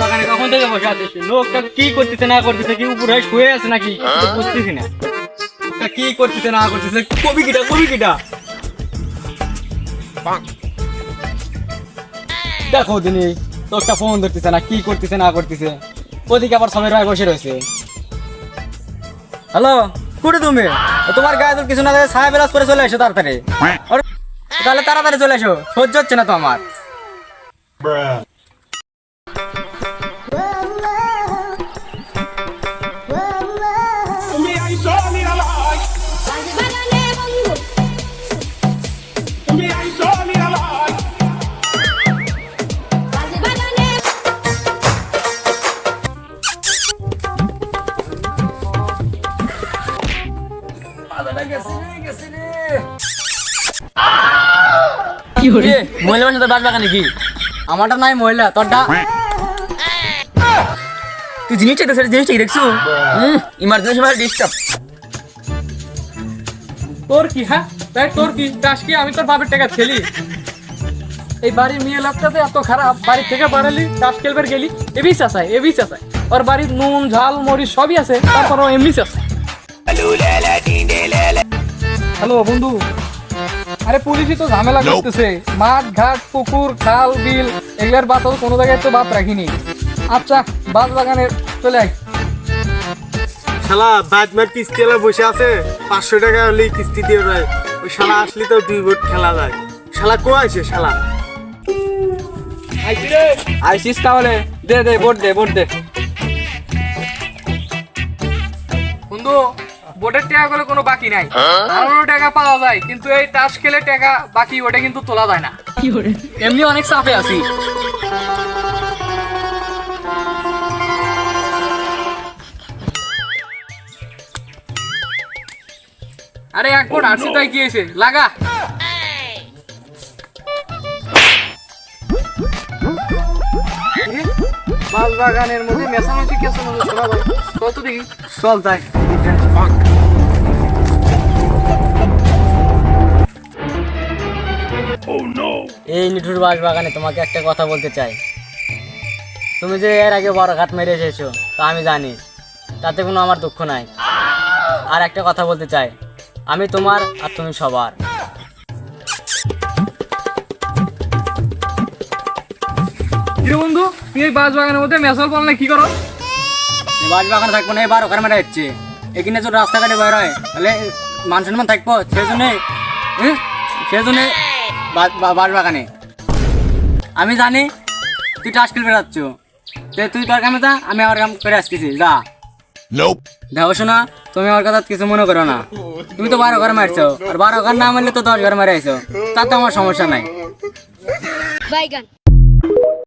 বাগানে কখন থেকে বসে আছিস? লোকটা কি করতেছে না করতেছে কি উপরে শুয়ে আছে নাকি? বুঝতেছি না। কি করতেছে না করতেছে কবি কিটা কবি কিটা? দেখো দিনি লোকটা ফোন ধরতেছে না কি করতেছে না করতেছে। ওদিকে আবার সবাই রায় বসে রয়েছে। হ্যালো কুড়ে তুমি? তোমার গায়ে তো কিছু না করে চলে এসো তাড়াতাড়ি। তাহলে তাড়াতাড়ি চলে এসো সহ্য হচ্ছে না তো আমার। মহিলা মানুষ বাস বাগানে কি? আমারটা নাই মহিলা তোরটা? তুই জিনিস চাইতে সেটা জিনিসটা কি দেখছ ইমার্জেন্সি ভাবে ডিস্টার্ব তোর কি হ্যাঁ? তাই তোর কি? চাস কি? আমি তোর বাপের টাকা ছেলি এই বাড়ির মেয়ে লোকটাতে এত খারাপ। বাড়ি থেকে বাড়ালি চাষ খেলবার গেলি। এবি চাষায় এবি চাষায় ওর বাড়ির নুন ঝাল মরিচ সবই আছে। তারপর এমনি চাষায় হ্যালো বন্ধু। আরে পুলিশই তো ঝামেলা করতেছে। মাঠ ঘাট পুকুর খাল বিল এগুলার বাতাও কোনো জায়গায় তো বাপ রাখিনি। আচ্ছা বাস বাগানে চলে আয়। শালা বাদ মার কিস্তি এলা বসে আছে। পাঁচশো টাকা হলে কিস্তি দিয়ে দেয় ওই শালা আসলে তো দুই ভোট খেলা যায়। শালা কো আছে শালা? আইসিস তাহলে? দে দে ভোট দে ভোট দে। বন্ধু ভোটের টাকা গুলো কোনো বাকি নাই। আরও টাকা পাওয়া যায়, কিন্তু এই তাস খেলে টাকা বাকি, ওটা কিন্তু তোলা যায় না। এমনি অনেক চাপে আছি। আরে এক আরসি তাই কি হয়েছে? লাগা। বাস বাগানের মধ্যে মেশামেশি কেসের মধ্যে শোনা কত দেখি। চল যাই এই নিঠুর বাস বাগানে তোমাকে একটা কথা বলতে চাই। তুমি যে এর আগে বড় ঘাট মেরে এসেছ তা আমি জানি। তাতে কোনো আমার দুঃখ নাই। আর একটা কথা বলতে চাই। আমি তোমার আর তুমি সবার। কিরে বন্ধু তুই এই বাস বাগানের মধ্যে বল কি করো? বাস বাগানে থাকব না এবার ওখানে মেরে যাচ্ছে। এখানে যদি রাস্তাঘাটে বের হয় তাহলে মান সম্মান থাকব সেই জন্যে সেই জন্যে বা- বা- বাস বাগানে। আমি জানি তুই টাস খেলবে যাচ্ছ তে তুই তোর কামে যা আমি আমার কাম করে আসতেছি যা। দেখো শোনা তুমি আমার কথা কিছু মনে করো না। তুমি তো বারো ঘর মারছো আর বারো ঘর না মারলে তো দশ ঘর মারে আইছো। তাতে আমার সমস্যা নাই। বাইগান